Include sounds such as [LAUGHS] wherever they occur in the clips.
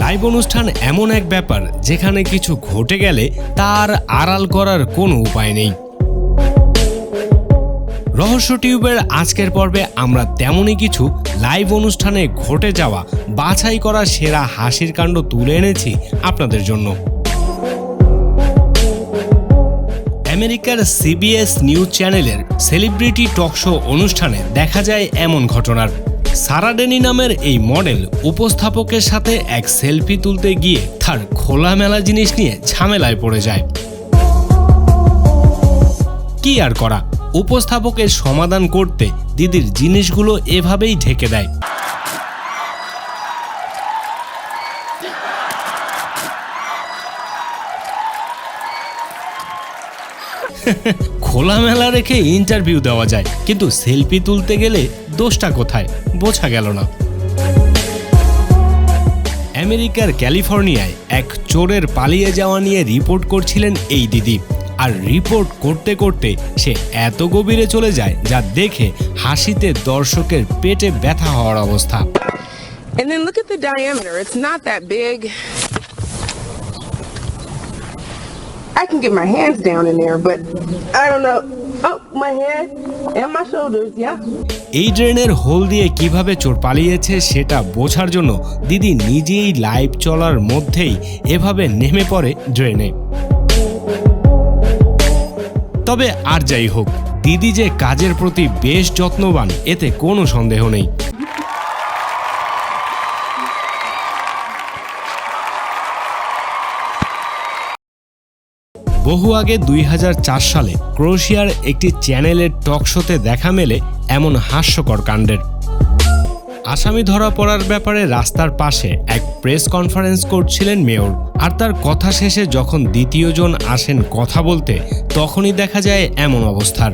Live অনুষ্ঠান এমন এক ব্যাপার যেখানে কিছু ঘটে গেলে তার আড়াল করার কোনো উপায় নেই। রহস্য টিউবের আজকের পর্বে আমরা তেমনই কিছু লাইভ অনুষ্ঠানে ঘটে যাওয়া, বাছাই করা সেরা হাসির কাণ্ড তুলে এনেছি আপনাদের জন্য। আমেরিকার সিবিএস নিউজ চ্যানেলের সেলিব্রিটি টক শো অনুষ্ঠানে দেখা যায় এমন ঘটনার। সারা ডেনি নামের এই মডেল উপস্থাপকের সাথে এক সেলফি তুলতে গিয়ে তার খোলামেলা জিনিস নিয়ে ঝামেলায় পড়ে যায়। কি আর করা? উপস্থাপকের সমাধান করতে দিদির জিনিসগুলো এভাবেই ঢেকে দেয়। খোলামেলা রেখে ইন্টারভিউ দেওয়া যায়, কিন্তু সেলফি তুলতে গেলে দোষটা কোথায়? বোঝা গেল না। আমেরিকার ক্যালিফোর্নিয়ায় এক চোরের পালিয়ে যাওয়া নিয়ে রিপোর্ট করছিলেন এই দিদি। আর রিপোর্ট করতে করতে সে এত গভীরে চলে যায় যা দেখে হাসিতে দর্শকের পেটে ব্যথা হওয়ার অবস্থা। I can get my এই ড্রেনের হোল দিয়ে কীভাবে চোর পালিয়েছে সেটা বোঝার জন্য দিদি নিজেই লাইভ চলার মধ্যেই এভাবে নেমে পড়ে ড্রেনে। তবে আর যাই হোক, দিদি যে কাজের প্রতি বেশ যত্নবান, এতে কোনো সন্দেহ নেই। বহু আগে দুই হাজার চার সালে ক্রোশিয়ার একটি চ্যানেলের টক শোতে দেখা মেলে এমন হাস্যকর কাণ্ডের। আসামি ধরা পড়ার ব্যাপারে রাস্তার পাশে এক প্রেস কনফারেন্স করছিলেন মেয়র। আর তার কথা শেষে যখন দ্বিতীয় জন আসেন কথা বলতে, তখনই দেখা যায় এমন অবস্থার।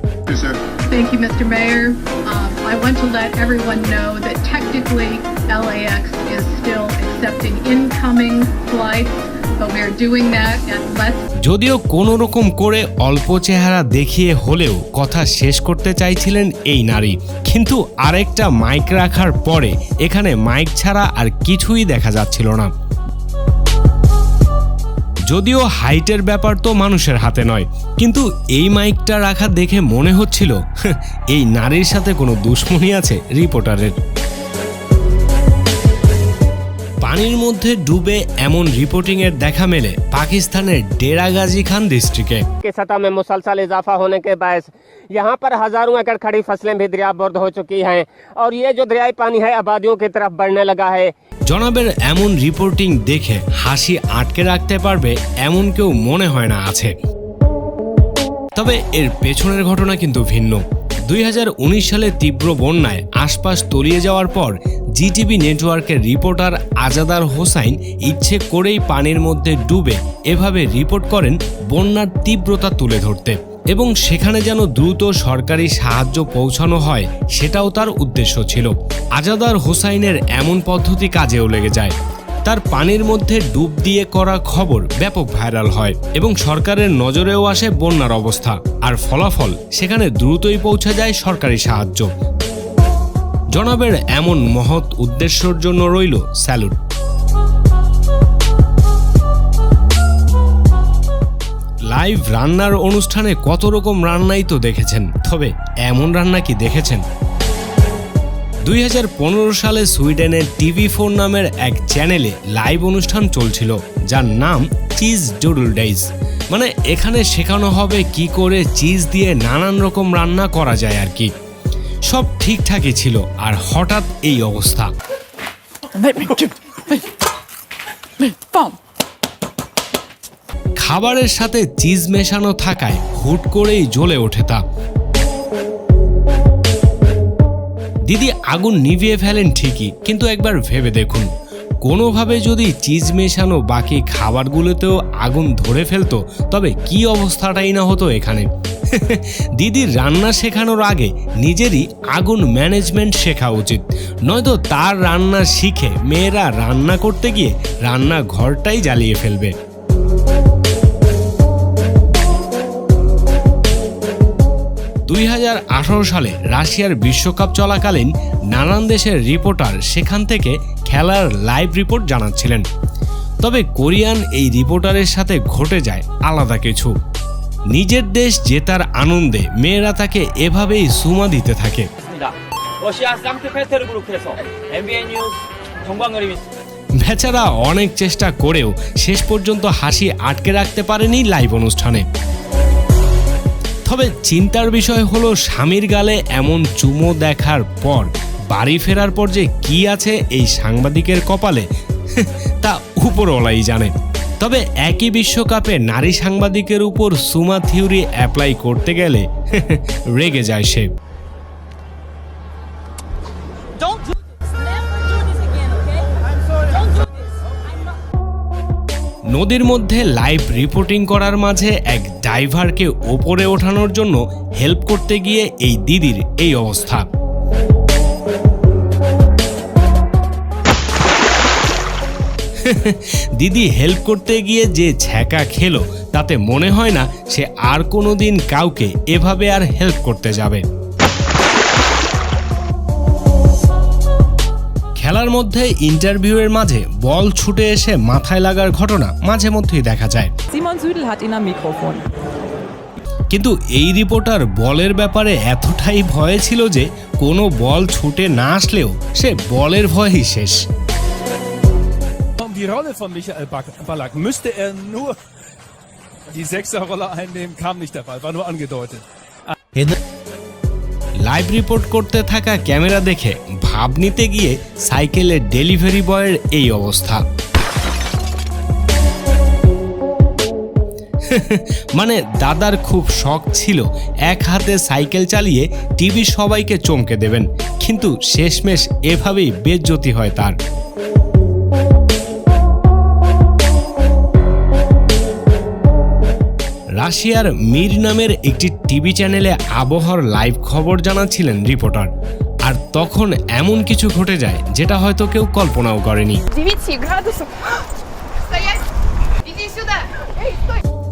যদিও কোনো রকম করে অল্প চেহারা দেখিয়ে হলেও কথা শেষ করতে চাইছিলেন এই নারী। কিন্তু আরেকটা মাইক রাখার পরে এখানে মাইক ছাড়া আর কিছুই দেখা যাচ্ছিল না। যদিও হাইটের ব্যাপার তো মানুষের হাতে নয়, কিন্তু এই মাইকটা রাখা দেখে মনে হচ্ছিল এই নারীর সাথে কোনো দুশ্মনী আছে, রিপোর্টারের। পানির মধ্যে ডুবে এমন রিপোর্টিংয়ের দেখা মেলে পাকিস্তানের ডেরাগাজি খান ডিস্ট্রিক্টে की सतह में मुसलसल इजाफा होने के बायस यहाँ पर हजारों एकड़ खड़ी फसलें भी दरियाबर्द हो चुकी हैं और ये जो दरियाई पानी है आबादियों की तरफ बढ़ने लगा है জনাবের এমন রিপোর্টিং দেখে হাসি আটকে রাখতে পারবে এমন কেউ মনে হয় না আছে তবে এর পেছনের ঘটনা কিন্তু ভিন্ন দু হাজার উনিশ সালে তীব্র বন্যায় আশপাশ তলিয়ে যাওয়ার পর জিটিভি নেটওয়ার্কের রিপোর্টার আজাদার হোসাইন ইচ্ছে করেই পানির মধ্যে ডুবে এভাবে রিপোর্ট করেন বন্যার তীব্রতা তুলে ধরতে। এবং সেখানে যেন দ্রুত সরকারি সাহায্য পৌঁছানো হয়, সেটাও তার উদ্দেশ্য ছিল। আজাদার হোসাইনের এমন পদ্ধতি কাজেও লেগে যায়। তার পানির মধ্যে ডুব দিয়ে করা খবর ব্যাপক ভাইরাল হয় এবং সরকারের নজরেও আসে বন্যার অবস্থা। আর ফলাফল সেখানে দ্রুতই পৌঁছে যায় সরকারি সাহায্য। জনাবের এমন মহৎ উদ্দেশ্যর জন্য রইল স্যালুট। লাইভ রান্নার অনুষ্ঠানে কত রকম রান্নাই তো দেখেছেন, তবে এমন রান্না কি দেখেছেন? দু হাজার পনেরো সালে সুইডেনের টিভি ফোর নামের এক চ্যানেলে লাইভ অনুষ্ঠান চলছিল যার নাম চিজ ডুডল ডাইজ। মানে এখানে শেখানো হবে কি করে চিজ দিয়ে নানান রকম রান্না করা যায় আর কি। সব ঠিকঠাকই ছিল আর হঠাৎ এই অবস্থা. খাবারের সাথে চিজ মেশানো থাকায় হুট করেই জ্বলে ওঠে তা। দিদি আগুন নিভিয়ে ফেলেন ঠিকই, কিন্তু একবার ভেবে দেখুন। কোনোভাবে যদি চিজ মেশানো বাকি খাবারগুলোতেও আগুন ধরে ফেলতো, তবে কি অবস্থাটাই না হতো এখানে? [LAUGHS] দিদির রান্না শেখানোর আগে নিজেরই আগুন ম্যানেজমেন্ট শেখা উচিত। নয়তো তার রান্না শিখে মেয়েরা রান্না করতে গিয়ে রান্না ঘরটাই জ্বালিয়ে ফেলবে। দুই হাজার আঠারো সালে রাশিয়ার বিশ্বকাপ চলাকালীন নানান দেশের রিপোর্টার সেখান থেকে খেলার লাইভ রিপোর্ট জানাচ্ছিলেন। তবে কোরিয়ান এই রিপোর্টারের সাথে ঘটে যায় আলাদা কিছু। নিজের দেশ জেতার আনন্দে মেয়েরা তাকে এভাবেই সুমা দিতে থাকে। বেচারা অনেক চেষ্টা করেও শেষ পর্যন্ত হাসি আটকে রাখতে পারেনি লাইভ অনুষ্ঠানে। তবে চিন্তার বিষয় হলো স্বামীর গালে এমন চুমো দেখার পর বাড়ি ফেরার পর যে কি আছে এই সাংবাদিকের কপালে, [LAUGHS] তা উপরওয়ালাই জানে। তবে একই বিশ্বকাপে নারী সাংবাদিকের উপর সুমা থিওরি অ্যাপ্লাই করতে গেলে, [LAUGHS] রেগে যায় সে। নদীর মধ্যে লাইভ রিপোর্টিং করার মাঝে এক ড্রাইভারকে ওপরে ওঠানোর জন্য হেল্প করতে গিয়ে এই দিদির এই অবস্থা। দিদি হেল্প করতে গিয়ে যে ছ্যাঁকা খেলো, তাতে মনে হয় না সে আর কোনো দিন কাউকে এভাবে আর হেল্প করতে যাবে। খেলার মধ্যে ইন্টারভিউয়ের মাঝে বল ছুটে এসে মাথায় লাগার ঘটনা মাঝে মধ্যেই দেখা যায়। কিন্তু এই রিপোর্টার বলের ব্যাপারে এতটাই ভয় ছিল যে কোনো বল ছুটে না আসলেও সে বলের ভয়ই শেষ। লাইভ রিপোর্ট করতে থাকা ক্যামেরা দেখে ভাব নিতে গিয়ে সাইকেলের ডেলিভারি বয়ের এই অবস্থা। [LAUGHS] মানে দাদার খুব শখ ছিল এক হাতে সাইকেল চালিয়ে টিভি সবাইকে চমকে দেবেন, কিন্তু শেষমেশ এভাবেই বেজ্জতি হয় তার। রাশিয়ার মির নামের একটি টিভি চ্যানেলে আবহাওয়ার লাইভ খবর জানাচ্ছিলেন রিপোর্টার আর তখন এমন কিছু ঘটে যায় যেটা হয়তো কেউ কল্পনাও করেনি।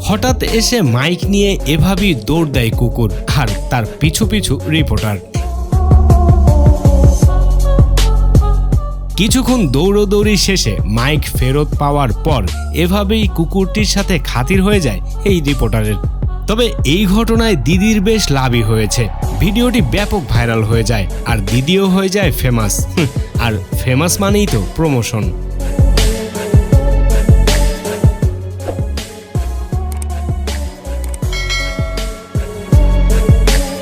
হঠাৎ এসে মাইক নিয়ে এভাবেই দৌড় দেয় কুকুর আর তার পিছু পিছু রিপোর্টার। কিছুক্ষণ দৌড়দৌড়ি শেষে মাইক ফেরত পাওয়ার পর এভাবেই কুকুরটির সাথে খাতির হয়ে যায় এই রিপোর্টারের। তবে এই ঘটনায় দিদির বেশ লাভই হয়েছে। ভিডিওটি ব্যাপক ভাইরাল হয়ে যায়, আর দিদিও হয়ে যায় ফেমাস আর ফেমাস মানেই তো প্রমোশন